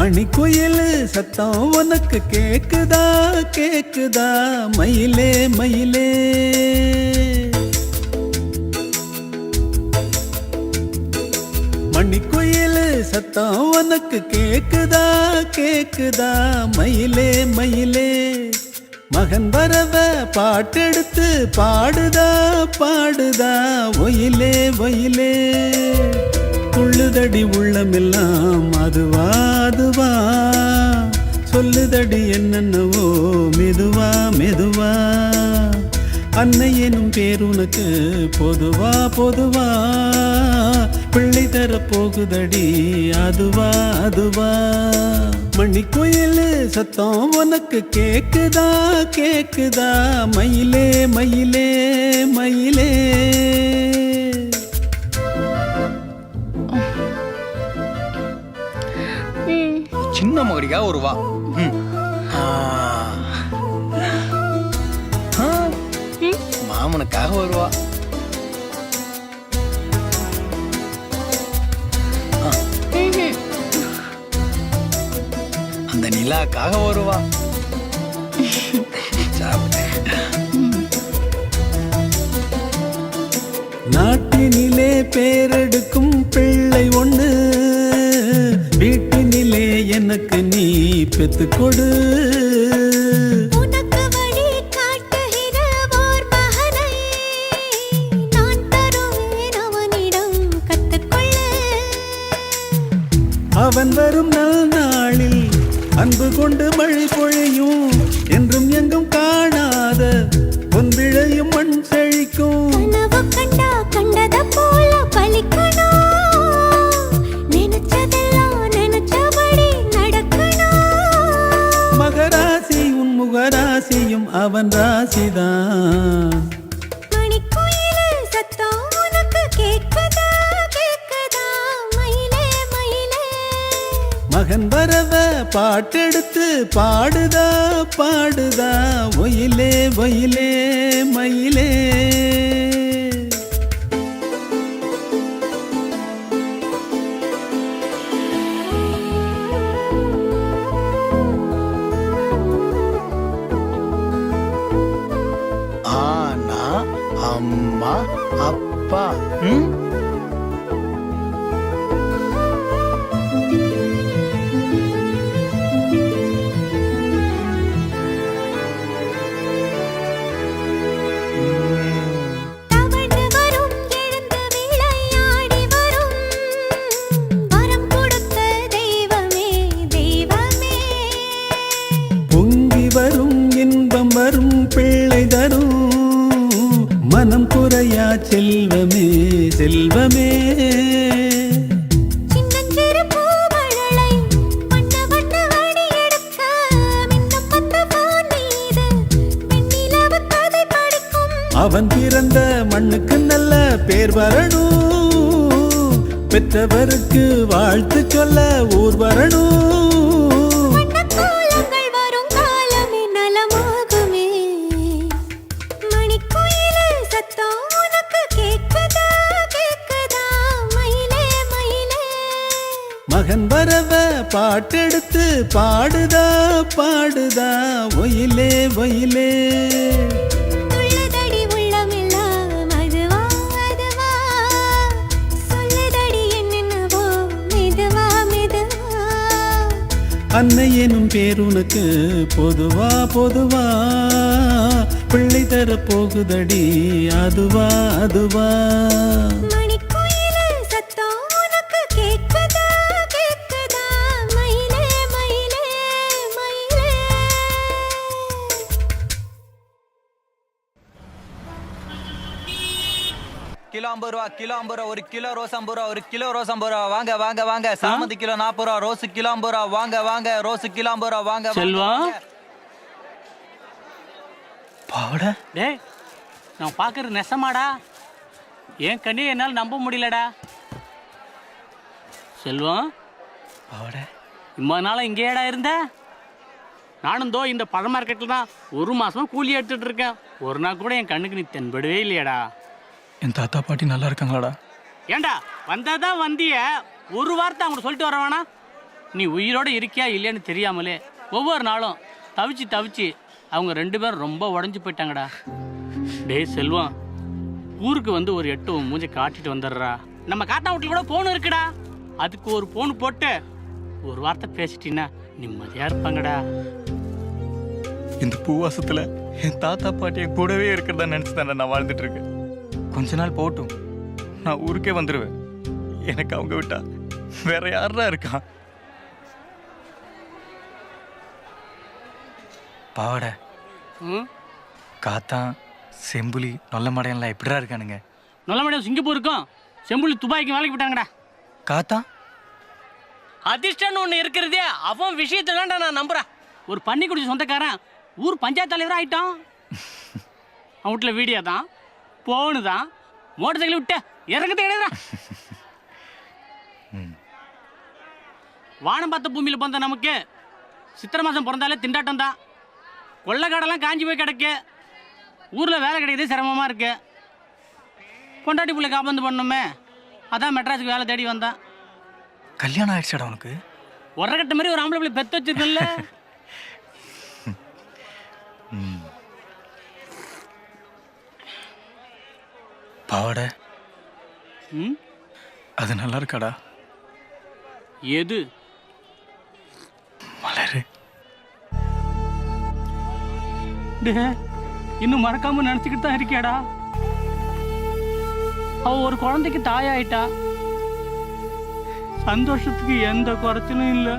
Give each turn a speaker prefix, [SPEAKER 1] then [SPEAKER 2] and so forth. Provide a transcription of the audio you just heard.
[SPEAKER 1] மணி குயில் சத்தம் உனக்கு கேக்குதா கேக்குதா? மயிலே மயிலே. மணி குயில் சத்தம் உனக்கு கேக்குதா கேக்குதா? மயிலே மயிலே. மகன் வரவ பாட்டெடுத்து பாடுதா பாடுதா? ஒயிலே ஒயிலே. துள்ளுதடி உள்ளமெல்லாம் அதுவா அதுவா? சொல்லுதடி என்னென்னவோ மெதுவா மெதுவா? அன்னை எனும் பேர் உனக்கு பொதுவா பொதுவா? பிள்ளை தர போகுதடி அதுவா அதுவா? மணி குயில் சத்தம் உனக்கு கேக்குதா கேக்குதா? மயிலே மயிலே மயிலே.
[SPEAKER 2] சின்ன ஒரு வா மாமனுக்காக வருவா. அந்த நிலாக்காக வருவா.
[SPEAKER 1] நாட்டினிலே பேரெடுக்கும் பிள்ளை ஒன்று எனக்கு நீ பெத்து கொடு. அவன் வரும் நல் நாளில் அன்பு கொண்டு மழை பொழியும் என்றும் எங்கும் காணாத பொன் விழையும் மண் செழிக்கும்
[SPEAKER 3] கண்டா கண்டத போல பலிக்கணும்
[SPEAKER 1] அவன் ராசிதான். மகன் வரவ பாட்டெடுத்து பாடுதா பாடுதா? ஒயிலே ஒயிலே மயிலே.
[SPEAKER 2] அப்பா ம்?
[SPEAKER 3] வரும் எழுந்து விளையாடி வரும். வரம் கொடுத்த தெய்வமே தெய்வமே.
[SPEAKER 1] பொங்கி வரும் இன்பம் வரும் பிள்ளை தரும். மனம் செல்வமே செல்வமே. அவன் பிறந்த மண்ணுக்கு நல்ல பேர் வரணும். பெற்றவருக்கு வாழ்த்து சொல்ல ஊர் வரணும். மகன் வரவ பாட்டெடுத்து பாடுதா பாடுதா ஒயிலே ஒயிலே. அன்னை எனும் பேர் உனக்கு பொதுவா பொதுவா. பிள்ளை தர போகுதடி அதுவா. அதுவா
[SPEAKER 4] ஐம்பது ரூபா கிலோ ஐம்பது ரூபா ஒரு கிலோ ரோஸ் ஐம்பது ரூபா ஒரு கிலோ ரோஸ் ஐம்பது ரூபா. வாங்க வாங்க வாங்க. சாமந்தி கிலோ நாற்பது ரூபா ரோஸ் கிலோ ஐம்பது ரூபா. வாங்க வாங்க ரோஸ் கிலோ ஐம்பது ரூபா. வாங்க. வாங்க.
[SPEAKER 2] பாவட.
[SPEAKER 5] டேய் நான் பார்க்கறது நெசமாடா. என் கண்ணே என்னால் நம்ப முடியலடா. செல்வம்
[SPEAKER 2] பாவட.
[SPEAKER 5] இம்மா நாளா இங்கேடா இருந்த? நானும் தோ இந்த பழ மார்க்கெட்டில் தான் ஒரு மாசமா கூலி எடுத்துட்டு இருக்கேன். ஒரு நாள் கூட என் கண்ணுக்கு நீ தென்படவே இல்லையாடா.
[SPEAKER 2] என் தாத்தா பாட்டி நல்லா இருக்காங்களாடா.
[SPEAKER 5] ஏன்டா வந்தாதான் வந்திய? ஒரு வார்த்தை அவங்க சொல்லிட்டு வர வேணாம். நீ உயிரோட இருக்கியா இல்லையான்னு தெரியாமலே ஒவ்வொரு நாளும் தவிச்சு தவிச்சு அவங்க ரெண்டு பேரும் ரொம்ப உடஞ்சி போயிட்டாங்கடா. டேய் செல்வம் ஊருக்கு வந்து ஒரு எட்டு மூஞ்ச காட்டிட்டு வந்துடுறா. நம்ம காட்டா வீட்டில் கூட போன் இருக்குடா. அதுக்கு ஒரு போன் போட்டு ஒரு வார்த்தை பேசிட்டீங்கன்னா நிம்மதியா இருப்பாங்கடா.
[SPEAKER 2] இந்த பூவாசத்துல என் தாத்தா பாட்டி கூடவே இருக்கிறதா நினைச்சு தானே நான் வாழ்ந்துட்டு இருக்கேன். கொஞ்ச நாள் போகட்டும் நான் ஊருக்கே வந்துடுவேன் எனக்கு அவங்க விட்டா வேற யாரா இருக்கா? பாவாடை காத்தான் செம்புலி நொல்ல மடையெல்லாம் எப்படிடா இருக்கானுங்க?
[SPEAKER 5] நல்ல முடியும் சிங்கப்பூருக்கும். செம்புலி துபாய்க்கு வேலைக்கு போயிட்டாங்கடா
[SPEAKER 2] காத்தா?
[SPEAKER 5] அதிர்ஷ்டம்னு ஒன்று இருக்கிறதே அவன் விஷயத்தை தான்டா நான் நம்புறேன். ஒரு பன்னி குடிச்ச சொந்தக்காரன் ஊர் பஞ்சாயத்து தலைவர் ஆயிட்டான் அவன் வீட்டில் வீடியோ தான். போனு தான் மோட்டர் சைக்கிள் விட்டு இறங்கতে கிடையாதுடா வானம் பார்த்த பூமியில் பிறந்த நமக்கு சித்திரை மாதம் பிறந்தாலே திண்டாட்டம் தான். கொள்ளைக்காடெல்லாம் காஞ்சி போய் கிடக்கு. ஊரில் வேலை கிடைக்கிறது சிரமமாக இருக்கு. பொண்டாட்டி பிள்ளை காப்பந்து பண்ணணுமே. அதான் மெட்ராஸுக்கு வேலை தேடி வந்தேன்.
[SPEAKER 2] கல்யாணம் ஆயிடுச்சாடா உனக்கு?
[SPEAKER 5] உரகட்ட மாதிரி ஒரு ஆம்பளை பிள்ளை பெத்து வச்சிருக்கல
[SPEAKER 2] பாவாடை
[SPEAKER 5] ம்?
[SPEAKER 2] அது நல்லா இருக்காடா.
[SPEAKER 5] எது?
[SPEAKER 2] மலரு
[SPEAKER 5] டே இன்னும் மறக்காம நினச்சிக்கிட்டு தான் இருக்கியாடா? அவ ஒரு குழந்தைக்கு தாயாயிட்டா. சந்தோஷத்துக்கு எந்த குறைச்சலும் இல்லை.